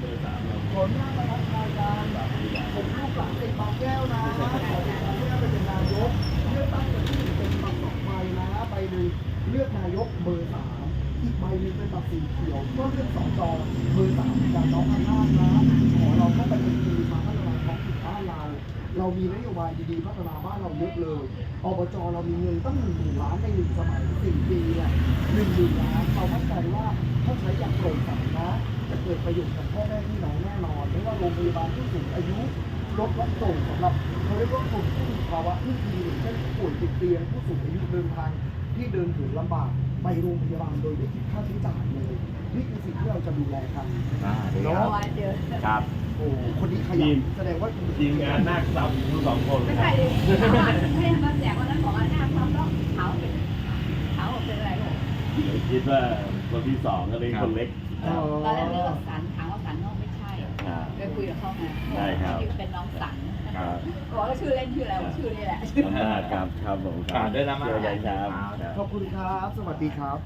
เบอร์สามเราขออนุญาตมาทักทายกันผมลูกหลานเป็นบางแก้วนะขอเป็นบางแก้วไปเป็นนายกเลือกตั้งกันที่เป็นบัตรสองใบนะใบหนึ่งเลือกนายกเบอร์สามอีกใบหนึ่งเป็นบัตรสีเขียวก็เลือกสองจอเบอร์สามจากน้องข้างหน้านะขอเราก็ไปเป็นทีมมาพัฒนาท้องถิ่นบ้านเราเรามีนโยบายดีๆพัฒนาบ้านเราเยอะเลยอบจเรามีเงินตั้งหนึ่งหมื่นล้านในหนึ่งสมัยสี่ปีเนี่ยหนึ่งหมื่นล้านเรามั่นใจว่าถ้าใช้อย่างโปร่งใสนะ กิดประโยชน์กับพ่อแม่พี่น้องแน่นอนไม่ว่าโรงพยาบาลผู้สูงอายุรถรับส่งสำหรับเขาเรียกว่ากลุ่มที่มีภาวะที่ดีหรือเช่นผู้ป่วยติดเตียงผู้สูงอายุเดินทางที่เดินถึงลำบากไปโรงพยาบาลโดยไม่คิดค่าใช้จ่ายเลยนี่คือสิ่งที่เราจะดูแลกันอ่าดีเนาะครับครับโอ้คนนี้ขยันแสดงว่าทีมงานนาคซ้ำทั้งสองคนไม่ครัใช่บเลยให้มาแจกวันนั้นบอกว่าหน้าความต้องเขาเป็นเขาเป็นอะไรลูกคิดว่าคนที่สองก็เลยคนเล็ก ตอนแรกเลือกสันถามว่าสันน้องไม่ใช่ครับไปคุยกับเขาไงได้ครับ ที่เป็นน้องสันครับบอกว่าชื่อเล่นชื่ออะไรชื่อนี่แหละอ่าครับครับผมคฝารับกด้วยนะมาเจอกันครับ ขอบคุณครับ สวัสดีครับ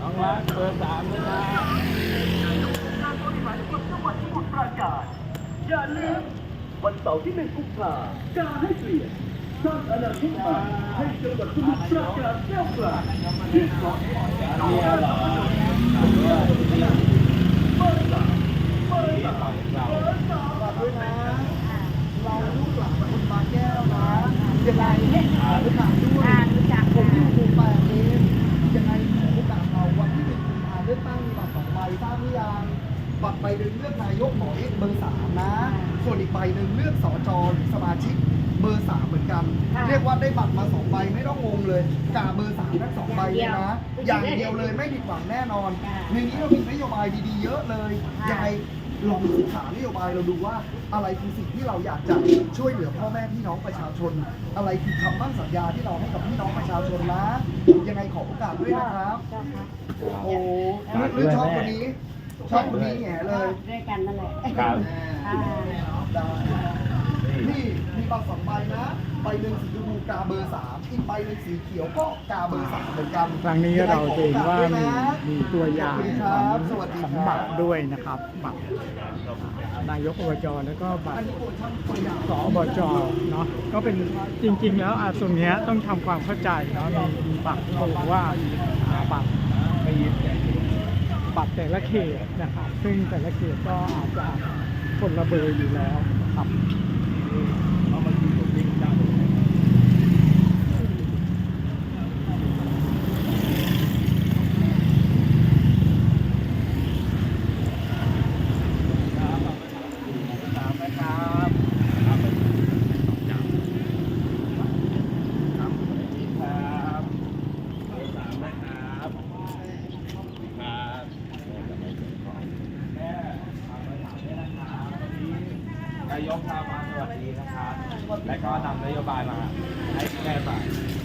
น้องรักเบอร์สามนะาร์ที่หน่งกุมภาการให้เปลี่ยนสร้างอนาคตใหม่ให้จังหวัดสมุทรปราการแก้วกลางที่เกาะขอนแก่นเบอร์สามเบอร์สามเบอร์สามฝากด้วยนะเราลูกหลานคนบาแก้วนะยังไงโอกด้วยอ่ารู้จักผมอยู่หมู่แปดเองยังไงโอกาสเราวันที่หนึ่งกุมภาเลือกตั้งมีบัตรสองใบทราบหรือยังบัตรใบหนึ่งเลือกนายกหมอเอกเบอร์สามนะ ส่วนอีกใบหนึ่งเลือกสจหรือสมาชิกเบอร์สามเหมือนกัน เรียกว่าได้บัตรมาสองใบไม่ต้องงงเลยกาเบอร์สามทั้งสองใบเลยนะ อย่างเดียวเลยไม่ผิดหวังแน่นอน ในนี้เรามีนโยบายดีๆเยอะเลยยังไงลองศึกษานโยบายเราดูว่าอะไรคือสิ่งที่เราอยากจะช่วยเหลือพ่อแม่พี่น้องประชาชน อะไรคือคำมั่นสัญญาที่เราให้กับพี่น้องประชาชนนะยังไงขอโอกาสด้วยนะครับ โอ้หรือชอบคนนี้ ชอบคนนี้แง่เลยด้วยกันนั่นแหละครับได้นี่มีบัตรสองใบนะใบหนึ่งสีชมพูกาเบอร์สามอีกใบหนึ่งสีเขียวก็กาเบอร์สามเหมือนกันครั้งนี้เราจะเห็นว่ามีมีตัวอย่างขอบคุณคขรัองบสวัสดีของครับบัตรด้วยนะครับบัตรนายกอบจแล้วก็บัอัตนรนี้โปรดช่างตัวอย่างสอบจเนาะก็เป็นจริง ๆ แล้วอะตรงเนี้ยต้องทำความเข้าใจเนาะมีมีบัตรบอกว่าอ่าบัตรบัตร แต่ละเขตนะครับ ซึ่งแต่ละเขตก็อาจจะคนละเบอร์อยู่แล้วนะครับ สามนะครับครับครับเบอร์สามนะครับครับแม่ฝากเบอร์สามด้วยนะครับวันนี้นายกพามาสวัสดีนะครับ และก็นำนโยบายมาให้แม่ฝ่าย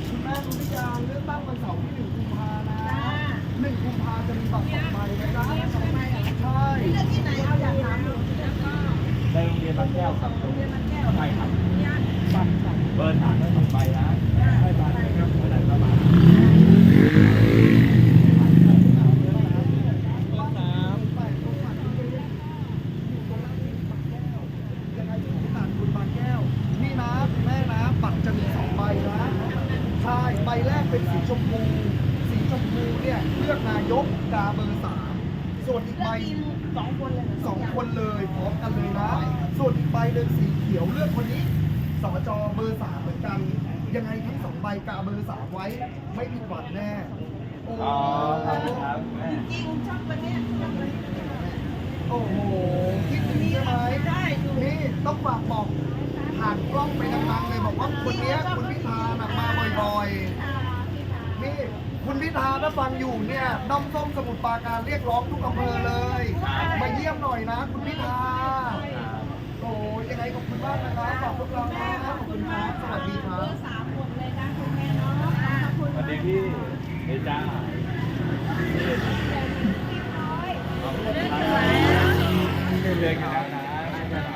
คุณแม่คุณพิการเลือกตั้งวันเสาร์ที่หนึ่งกุมภานะหนึ่งกุมภาจะมีบัตรสองใบนะจ๊ะใช่ ในโรงเรียนบางแก้วครับโรงเรียนบางแก้วใช่ครับเบอร์สามได้สองใบนะได้บัตรนะครับเบอร์ไหนก็มา ยังไงอยู่ที่ตลาดคุณบางแก้ว นี่นะคุณแม่นะ บัตรจะมีสองใบนะ ใช่ ใบ แรกเป็นสีชมพู สีชมพูเนี่ยเลือกนายกกาเบอร์สามส่วนอีกใบสองคนเลยสองคนเลยพร้อมกันเลยนะ ส่วนอีกใบหนึ่งสีเขียวเลือกคนนี้สจเบอร์สามเหมือนกัน ยังไงทั้งสองใบกาเบอร์สามไว้ไม่ผิดหวังแน่ โอ้อ๋อครับครับแม่จริงชอบคนนี้โอ้โหคิดถึงใช่ไหมนี่ต้องฝากบอกผ่านกล้องไปดังๆเลยบอกว่าคนเนี้ยคุณพิธาน่ะมาบ่อยๆนี่ คุณพิธาถ้าฟังอยู่เนี่ยด้อมส้มสมุทรปราการเรียกร้องทุกอำเภอเลย มาเยี่ยมหน่อยนะ คุณพิธาโอ้ยยังไงขอบคุณมากนะครับฝากพวกเรานะขอบคุณครับสวัสดีครับสามคนเลยนะคุณแม่เนาะขอบคุณสวัสดีพี่เดจ้าน้อยเรื่อยๆกันแล้วนะ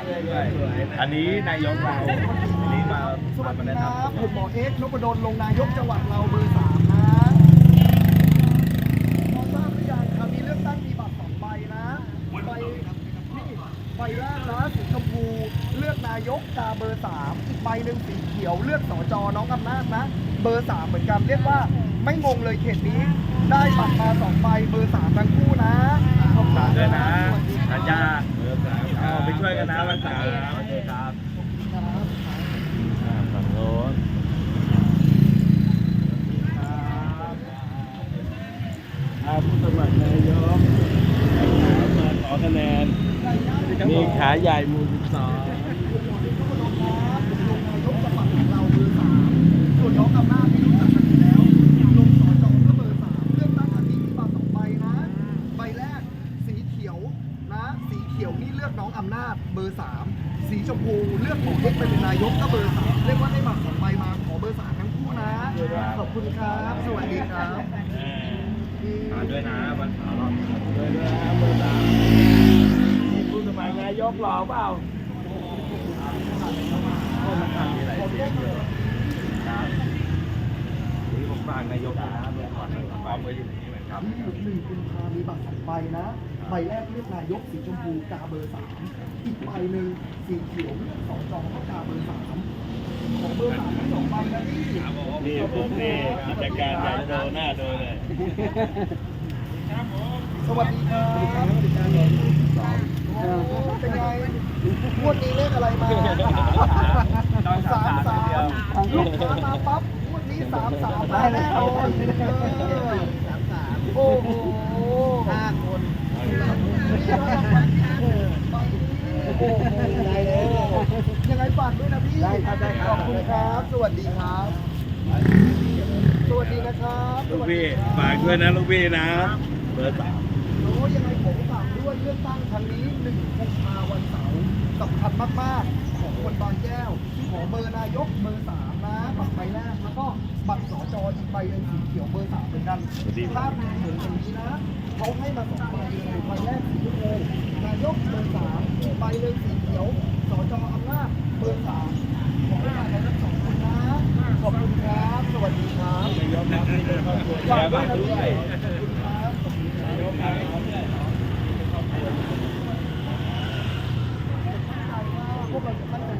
เรื่อยๆด้วยอันนี้นายกเราอันนี้มาสวัสมาดีแนะคนรับำผมหมอเอ็กซ์นพดลลงนายกจังหวัดเราเบอร์สามนะพอทราบหรือยังครับมีเลือกตั้งมีบัตรสองใบนะใบนี่ใบแรกนะสีชมพูเลือกนายกกาเบอร์สามอีกใบหนึ่งสีเขียวเลือกสจน้องอำนาจนะ เบอร์สามเหมือนกันเรียกว่าไม่งงเลยเขตนี้ได้บัตรมาสองใบเบอร์สามทั้งคู่นะขอบคุณฝากด้วยนะสวัสดีครัอาบจารย์เอาไปช่วยกันนะวันเสาร์โอเคครับครับอ่าฝั่งโน้นอาผู้สมัครนายกมาขอคะแนนมีขาใหญ่หมู่สิบสอง ส่วนน้องอำนาจที่รู้จักกันอยู่แล้ว ลงส อจอก็เบอร์สามเรื่องนั้นที่มีบัตรสองใบนะใบแรกสีเขียวนะสีเขียวนี่เลือกน้องอำนาจเบอร์สามสีชมพูเลือกหมอเอ็กเป็นนายกก็เบอร์สามเรียกว่าได้บัตรสองใบมาขอเบอร์สามทั้งคู่นะ ขอบคุณครับ สวัสดีครับฝาด้วยนะวันเสาร์รอบด้วยด้วยนะเบอร์สามผู้สมัครนายกหล่อเปล่ามีหลายเสียงอยู่ครับ ฝากนายกนะเมื่อก่อนพร้อมไว้อยู่ในนี้เหมือนกันที่หนึ่งหนึ่งกุมภามีบัตรสองใบนะ ใบแรกเลือกนายกสีชมพูกาเบอร์สามอีกใบหนึ่งสีเขียวเลือกสองจอก็กาเบอร์สามของเบอร์สามทั้งสองใบนะพี่นี่ผมนี่กิจการใหญ่โตหน้าดูเลยสวัสดีครับ เป็นไงงวดนี้เลขอะไรมา ต้องสามสามเดียว ลูกค้ามาปั๊บงวดนี้ สามสามได้แน่นอนสามสามโอ้โหห้าคนโอ้โหยังไงฝากด้วยนะพี่ได้ครับได้ครับขอบคุณครับ สวัสดีครับ สวัสดีนะครับลูกพี่ฝากด้วยนะลูกพี่นะเบอร์สามโอ้ยังไงผมฝากด้วยเลือกตั้งครั้งนี้หนึ่งกุมภาวันเสาร์สำคัญมากๆ ของคนบางแก้วขอเบอร์นายกเบอร์สาม บัตรใบแรกแล้วก็บัตรสจอีกใบหนึ่งสีเขียวเบอร์สามเหมือนกันภาพเหมือนอย่างนี้นะเขาให้มาสองใบใบแรกสีชมพูนายกเบอร์สามใบหนึ่งสีเขียวสจอำนาจเบอร์สามขอให้มาทั้งสองคนนะขอบคุณครับ สวัสดีครับยกครับนี่เป็นครอบครัวแกด้วยบ้านด้พี่วยขอบคุณครับนายกครับพวกเราจะตั้งใจ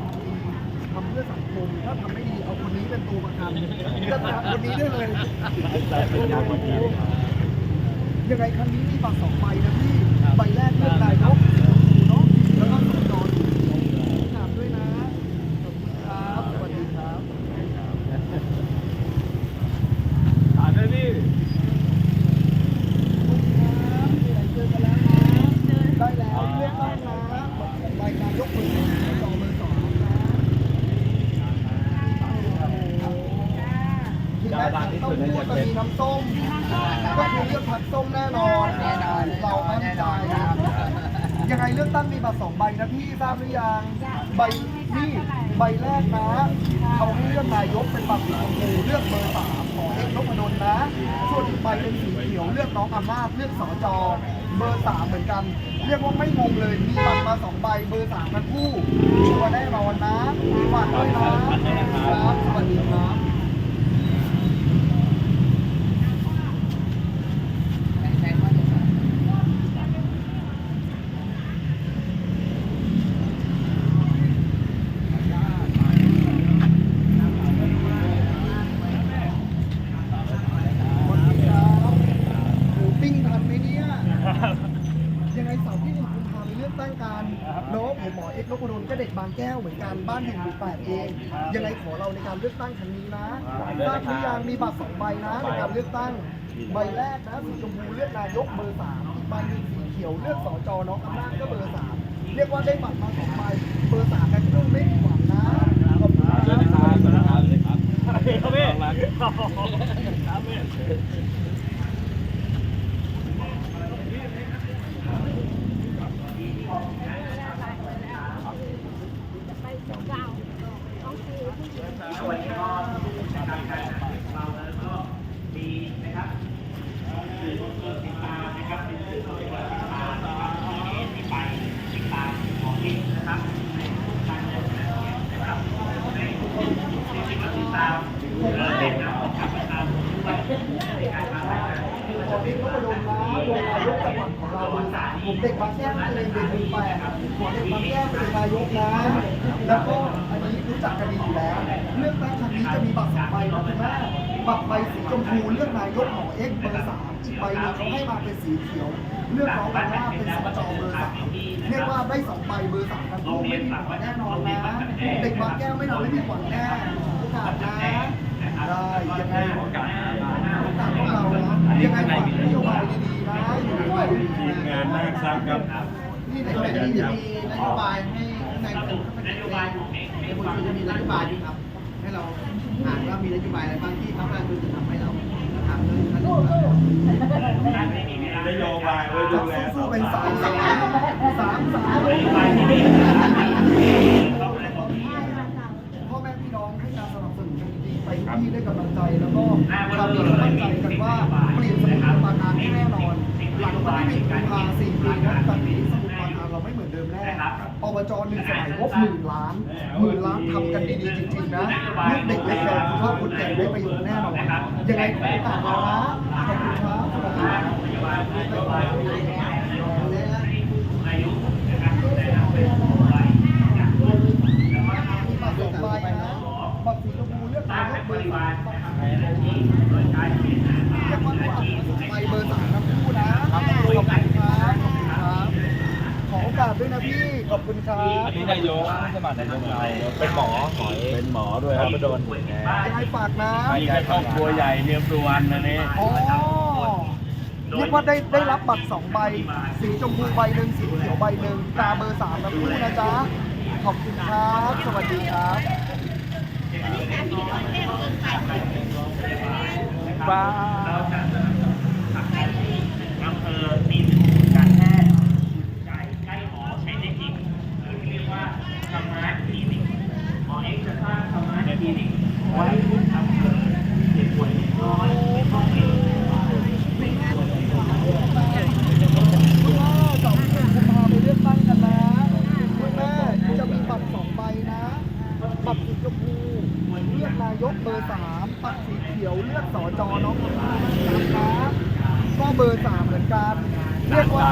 ทำเพื่อสังคมถ้าทำไม่ดีเอา คนนี้เป็นตัวประกันจะทำคนนี้ได้เลยแต่เป็นอย่างวันนี้ยังไงครั้งนี้มีบัตรสองใบนะพี่ ใบแรกเลือกนายกเนาะแล้วก็สจถามด้วยนะ ขอบคุณครับ สวัสดีครับ ถามด้วยพี่ เจอกันแล้วนะ ได้แล้วเลือกได้นะใบนายกมือสองมือสองนะถึงแม้จะต้องพูดจะมีน้ำส้ม ก็คือเลือกผักส้มแน่นอนแน่นอน เรามั่นใจยังไงเลือกตั้งมีบัตรสองใบนะพี่ทราบหรือยัง ใบนี่ใบแรกนะ เขาให้เลือกนายกเป็นบัตรสีชมพูเลือกเบอร์สามของเอกนพดลนะ ส่วนอีกใบเป็นสีเขียวเลือกน้องอำนาจเลือกสจเบอร์สามเหมือนกัน เรียกว่าไม่งงเลย มีบั ตรมาสองใบเบอร์สามกันคู่ชวนได้มาวันนะฝากด้วยนะครับสวัสดีครับ วันนี้ครับหมูปิ้งทันไหมเนี่ย ยังไงเสาร์ที่หนึ่งกุมภาพันธ์เลือกตั้งกันเนาะผมหมอเอกนพดลก็เด็กบางแก้วเหมือนกันบ้านอยู่หมู่แปด เอง ยังไงขอเราในการเลือกตั้งครั้งนี้นะทราบหรือยังมีบัตรสองใบนะในการเลือกตั้ง ใบแรกนะสีชมพูเลือกนายกเบอร์สามอีกใบหนึ่งสีเขียวเลือกสจน้องอำนาจก็เบอร์สามเรียกว่าได้บัตรมาสองใบเบอร์สามกันครึ่งไม่ผิดหวังนะขอบคุณครับติดตามของที่นะครับ ผมเด็กบางแก้วเป็นเด็กไปผมเด็กบางแก้วเป็นนายกนะ แล้วก็อันนี้รู้จักกันดีอยู่แล้วเรื่องตั้งครั้งนี้จะมีบัตรสองใบนะคุณแม่บัตรใบสีชมพูเลือกนายกหมอเอ็กเบอร์สามใบหนึ่งเขาให้มาเป็นสีเขียว เลือกน้องมาว่าเป็นสจอเบอร์สามเรียกว่าได้สองใบเบอร์สามทั้งคู่ไม่มีหวังแน่นอนนะเด็กบางแก้วไม่นอนไม่มีหวังแน่โอกาสนะได้ยังไง เนาะยังไงฝากนโยบายดีๆนะอยู่ด้วยทีมงานนาคทรัพย์ครับนี่ในแบบนี้จะมีนโยบายให้ในนโยบายของในบนจะมีนโยบายครับ ให้เราอ่านว่ามีนโยบายอะไรบ้างที่พรรคการเมืองจะทำให้เราทำเรื่องนโยบายนโยบายไว้ดูแลสู้เป็นสามสามสามสามพ่อแม่พี่น้องให้การสนับสนุนกันดีไปที่ได้กำลังใจแล้วก็ทำให้มั่นใจกันว่าเปลี่ยนสมุทรปราการที่แน่นอน หลังวันที่หนึ่งกุมภาสี่ปีนะตอนนี้สมุทรปราการเราไม่เหมือนเดิมแน่อบ จหนึ่งสมัยงบหมื่นล้านหมื่นล้านทำกันดีๆจริงๆนะลูกเด็กแล็กแดงคุณพ่อคุณแก่ได้ประโยชน์แน่นอนยังไงขอโอกาสเรานะขอบคุณครับสวัสดีครับ มีบัตรสองใบนะบัตรสีชมพูเลือกนายกเบอร์สามเรียกว่าบัตรสองใบเบอร์สามทั้งคู่นะขอบคุณครับขอบคุณครับ ขอโอกาสด้วยนะพี่ ขอบคุณครับ อันนี้นายกสมัครนายกเราเป็นหมอหมอเอง เป็นหมอด้วยครับโดน ยังไงฝากนะมีแค่ครอบครัวใหญ่เรียมสุวรรณนะนี่อ๋อเรียกว่าได้ได้รับบัตรสองใบ สีชมพูใบหนึ่งสีเขียวใบหนึ่งตาเบอร์สามทั้งคู่นะจ๊ะ ขอบคุณครับ สวัสดีครับบ้าอำเภอมีการแพทย์ใกล้ใกล้หมอใช้ได้จริงหรือที่เรียกว่าสมาร์ทคลินิกหมอเอ็กซ์จะสร้างสมาร์ทคลินิกไว้อำเภอเด็กป่วยเล็กน้อยไม่ต้องมี คุณพ่อสองหนึ่งกุมภาไปเลือกตั้งกันนะคุณแม่จะมีบัตรสองใบนะ บัตรสีชมพูเลือกนายกเบอร์สามบัตรสีเขียวเลือกสอจอน้องคนนี้นะครับก็เบอร์สามเหมือนกัน เรียกว่า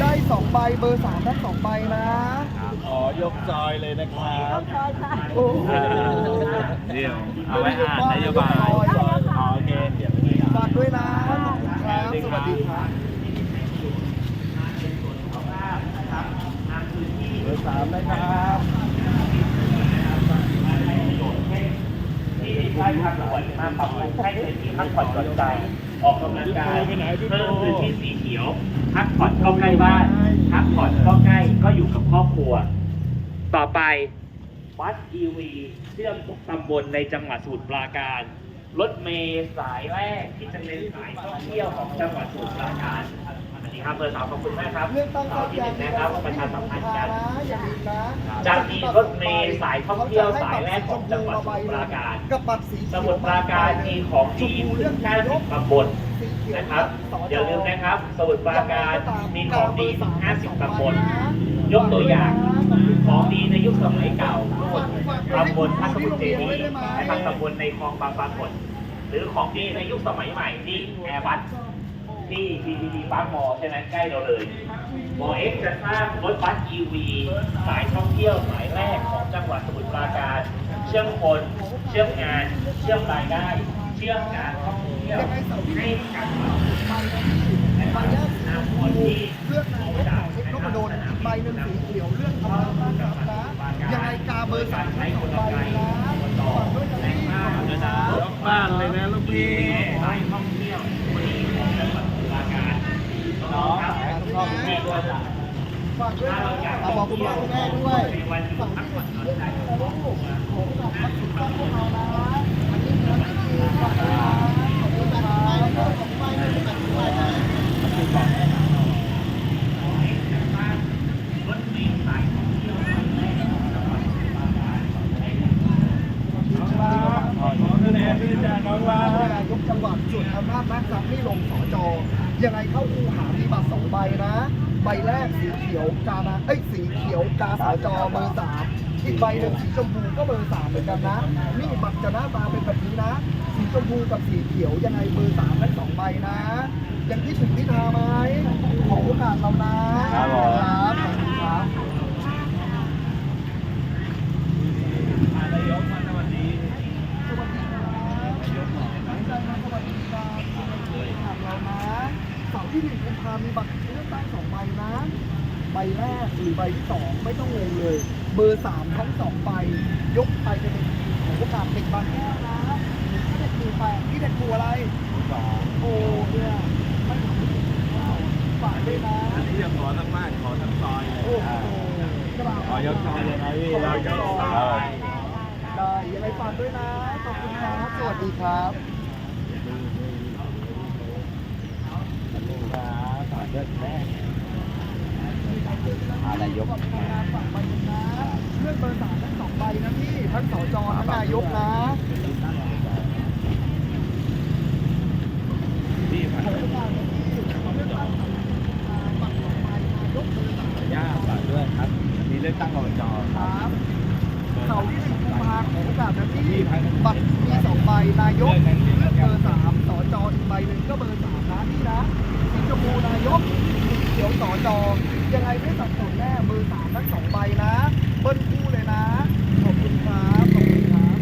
ได้สองใบเบอร์สามทั้งสองใบนะ ขอยกจอยเลยนะครับ โอ้โห เดี๋ยวเอาไว้อ่านนโยบายอ๋อโอเคเดี๋ยวฝากด้วยนะครับสวัสดีครับเบอร์สามนะครับที่ใช้ทางด่วนมาปรับปรุงให้เป็นที่พักผ่อนหย่อนใจ ออกกำลังกายเพิ่มพื้นที่สีเขียว พักผ่อนก็ใกล้บ้าน พักผ่อนก็ใกล้ก็อยู่กับครอบครัว ต่อไป บัส EV เชื่อมทุกตำบลในจังหวัดสมุทรปราการ รถเมล์สายแรกที่จะเป็นสายท่องเที่ยวของจังหวัดสมุทรปราการอันนี้ครับเบอร์สามขอบคุณมากครับเลือกตั้งต่อก็ที่หยันึ่งงนะครับประชาสัมพันธ์กันนะอย่าลืมนะจะมีรถเมล์สายท่องเที่ยวสายแรกของจังหวัดสมุทรปราการกับบัตรสีสมุทรปราการมีของดีถึงแค่สิบตำบลนะครับอย่าลืมนะครับสมุทรปราการมีของดีถึง50ตำบลยกตัวอย่าง ของดีในยุคสมัยเก่าตำบลพระสมุทรเจดีย์นะครับตำบลในคลองบางปรากฏหรือของดีในยุคสมัยใหม่ที่แอร์บัสที่ PTT ปาร์คมอใช่ไหมใกล้เราเลยหมอเอ็กจะสร้างรถบัส EV สายท่องเที่ยวสายแรกของจังหวัดสมุทรปราการ เชื่อมคน เชื่อมงาน เชื่อมรายได้ เชื่อมการท่องเที่ยวให้กับนำคนที่ เลือกนายกของเช็คนพดลใบหนึ่งสีเขียวเลือกทำงานบ้านกับนะยังไงกาเบอร์สามทั้งสองใบนะฝากด้วยนะพี่ขอบคุณครับ ยกบ้านเลยนะลูกพี่ สายท่องเที่ยววันนี้ของจังหวัดสมุทรปราการน้องครับที่ตัวจะ ฝากด้วยนะเอาบอกคุณพ่อคุณแม่ด้วยฝากที่เด็กเยอะนะลูกของกับพักสุดท้ายพวกเรานะอันนี้นะพี่ขอบคุณครับขอบคุณครับแล้วก็ของใบหนึ่งแบบด้วยนะ ขอ คะแนนด้วยจ้าน้องว่านายกจังหวัดส่วนอำนาจนักสักนี่ลงสจยังไงเข้าคูหามีบัตรสองใบนะ ใบแรกสีเขียวกานะเอ้ยสีเขียวกาสจเบอร์สามอีกใบหนึ่งสีชมพูก็เบอร์สามเหมือนกันนะ นี่บัตรจะหน้าตาเป็นแบบนี้นะ สีชมพูกับสีเขียวยังไงเบอร์สามทั้งสองใบนะยังคิดถึงพิธาไหมขอโอกาสเรานะครับผมครับขอบคุณครับ นายกมาสวัสดี สวัสดีครับสวัสดีครับถามเรานะเสาร์ ที่หนึ่งกุมภามีบัตรเลือกตั้งสองใบนะ ใบแรกหรือใบที่สองไม่ต้องงงเลย เบอร์สามทั้งสองใบ ยกไปจะเป็นของโอกาสเด็กบางแก้วนะที่เด็กครูแปที่เด็กครูอะไรสองโอ้เนี่ยไม่ทำฝากด้วยนะอันนี้จะขอทั้งบ้านขอทั้งซอยเลยโอ้โหกราขอยกซอยเลยนะพี่ขอบเราจะคซรัอยได้ยังไงฝากด้วยนะขอบคุณครับสวัสดีครับ ครับฝากเลื่อะไรยกขอบคุณครับฝากใบหนึ่งนะเลือกเบอร์สามทั้งสองใบนะพี่ทั้งสจทั้งนายกนะพี่มา ขอโอกาสนะพี่เลือกตั้งบัตรสองใบนายกเบอร์สาม ย่าฝากด้วยครับ มีเลือกตั้งอบจ ค ครั รั บบ เสาร์ที่หนึ่งกุมภาขอโอกาสนะพี่บัตรมีสองใบนายกเลือกเบอร์สามสจอีกใบหนึ่งก็เบอร์สามนะพี่นะสีชมพูนายกสีเขียวสจยังไงไม่สับสนแน่เบอร์สามทั้งสองใบนะเบิ้ลคู่เลยนะ ขอบคุณครับขอบคุณครับ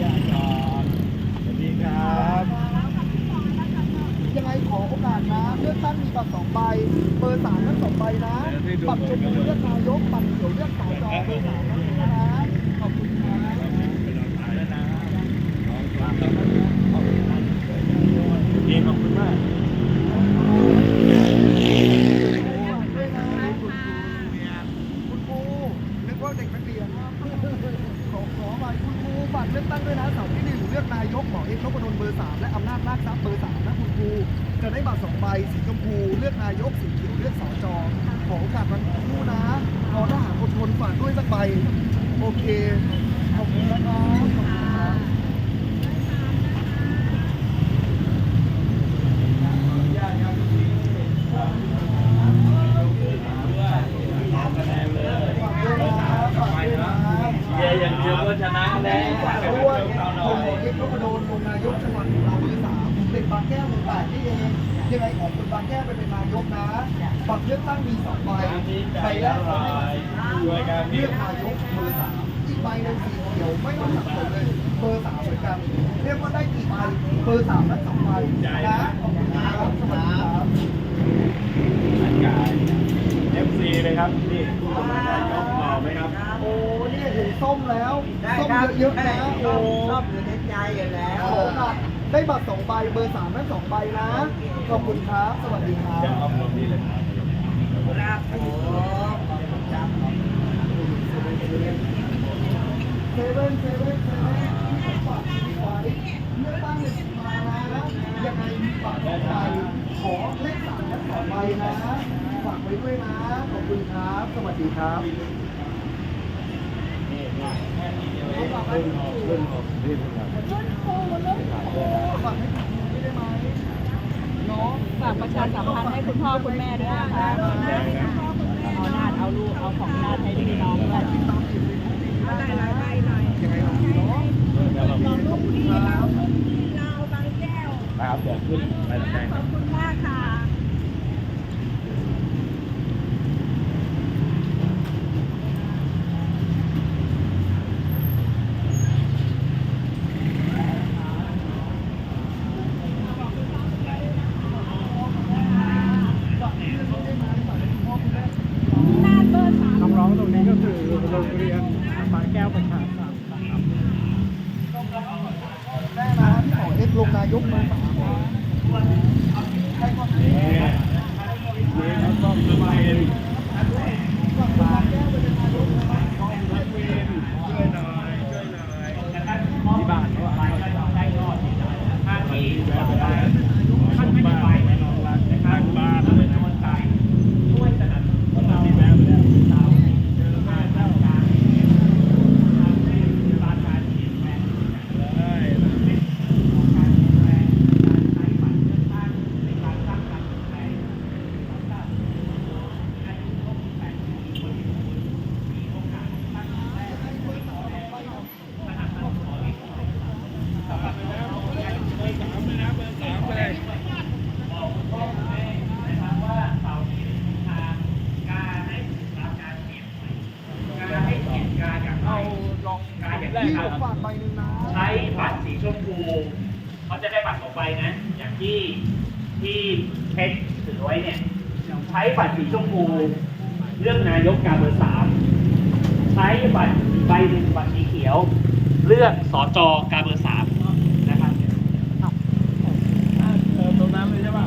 ย่าจอนสวัสดีครับ ยังไงขอโอกาสนะเลือกตั้งมีบัตรสองใบเบอร์สามทั้งสองใบนะบัตรชมพูเลือกนายกบัตรเขียวเลือกสจเบอร์สามทั้งสองนะขอบคุณครับ ดีขอบคุณมาก คุณครูนึกว่าเด็กนักเรียนขอขอไปคุณครูบัตรเลือกตั้งด้วยนะเสาร์ที่หนึ่งเลือกนายกหมอเอกนพดลเบอร์สามและอำนาจนาคทรัพย์เบอร์สามนะคุณครูจะได้บัตรสองใบสีชมพูเลือกนายกสีเขียวเลือกสจขอโอกาสวันคู่นะขอทหารอดทนฝากด้วยสักใบโอเคขอบคุณนะครับขอบคุณครับ เย่อย่างเดียวก็ชนะแล้วฝากด้วยผมหมอเอกนพดลลงนายกจังหวัดเราเบอร์สามเด็กบางแก้วเบอร์แปดนี่เองยังไงของคุณบางแก้วไปเป็นนายกนะบัตรเลือกตั้งมีสองใบใบแรกขอให้ช่วยกันเลือกนายกเบอร์สามอีกใบหนึ่งสีเขียวไม่ต้องสับสนเลยเบอร์สามเหมือนกันเรียกว่าได้กี่ใบเบอร์สามและสองใบนะขอบคุณครับสวัสดีครับอากาศ FC เลยครับนี่ ส้มแล้วส้มเยอะๆนะโอ้ชอบอยู่ในใจอยู่แล้วขอหนักได้บัตรสองใบเบอร์สามและสองใบนะขอบคุณครับสวัสดีครัจะบเอาลงนี่เลยครับครับผมขอบคุณครับ เซเว่นเซเว่นเซเว่นฝากชีวิตไว้เลือกตั้งหนึ่งมานะยังไงมีบัตรสองใบขอเลขสามและสองใบนะฝากไว้ด้วยนะ ขอบคุณครับ สวัสดีครับนี่ นี่ขึ้นหกขึ้นหกรีบขึ้นมาฝากให้ผมไม่ได้ไหมเนาะฝากประชาสัมพันธ์ให้คุณพ่อคุณแม่ด้วยนะคะเอาหน้าเอาลูกเอาของหน้าให้พี่น้องด้วยยังไงลองดูเนาะแล้วเราขอบคุณครับเดี๋ยวขึ้นไปทางไหนครับคุณมากค่ะ น้องๆตรงนี้ก็คือโรงเรียนบางแก้วประชาสรรค์นะครับ แน่นะที่หมอเอ็กซ์ลงนายกเบอร์สามนะใครก็ได้ นี่นี่เขาต้องทำเป็น ฝากบางแก้วไปเป็นนายกนะครับ ช่วยหน่อยช่วยหน่อยที่บ้านเขาอะไรได้รอดที่ไหนท่าที่แบบว่าท่านไม่ได้ไปแน่นอนรักทางบ้านเลยนะวันตายช่วยสนับสนุนเราที่แบบนี้สาวเจอมาเจ้าการทางที่ร้านการกินแม่เลย ครับ ฝากใบหนึ่งนะ ใช้บัตรสีชมพูเขาจะได้บัตรสองใบนะ อย่าง ที่ที่เพชรถือไว้เนี่ยใช้บัตรสีชมพูเลือกนายกการเบอร์สามใช้บัตรใบหนึ่งบัตรสีเขียว เลือกสจการเบอร์สามนะครับ ตรงนั้นเลยใช่ป่ะ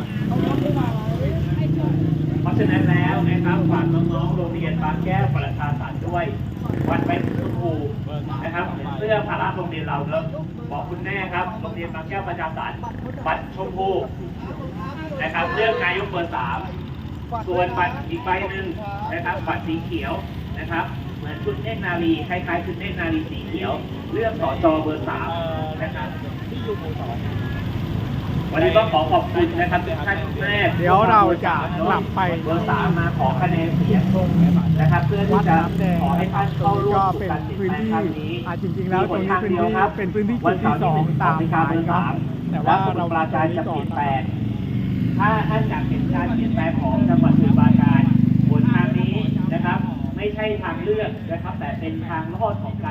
เพราะฉะนั้นแล้วนะครับฝากน้องๆ โรงเรียนบางแก้วประชาสรรค์ด้วย วันไปชมพูนะครับเสื้อพาราโรงเรียนเราเนอะบอกคุณแม่ค รับโรงเรียนบางแก้วประชาสรรค์บัตรชมพูนะครับเลือกนายกเบอร์สามส่วนบัตรอีกใบหนึ่งนะครับ บัตรสีเขียวนะครับ เหมือนชุดเนตรนารีคล้ายๆชุดเนตรนารีสีเขียว เลือกสจเบอร์สามนะครับ วันนี้ก็ขอขอบคุณนะครับทุกท่านทุกแม่เดี๋ยวเราจะกลับไปเบอร์สามมาขอคะแนนเสียงนะครับเพื่อที่วัดจะน้ำแดงขอให้ท่านเข้าร่วก็มเป็นการเปลี่ยนพื้นแปลงที่ครั้งนี้อ่าจริงๆแล้วตรงนี้เป็นพื้นที่เป็นพื้นที่จุดที่วันเสาร์สองที่ตามหนึ่หมายเบอร์เนาะสามแต่ว่าและสมุเราทรปราการจะก่เปอนลี่ยนแปลงถ้าท่านอยากเห็นการเปลี่ยนแปลงของจังหวัดสมุทรปราการบนทางนี้นะครับ ไม่ใช่ทางเลือกนะครับ แต่เป็นทางรอดของการ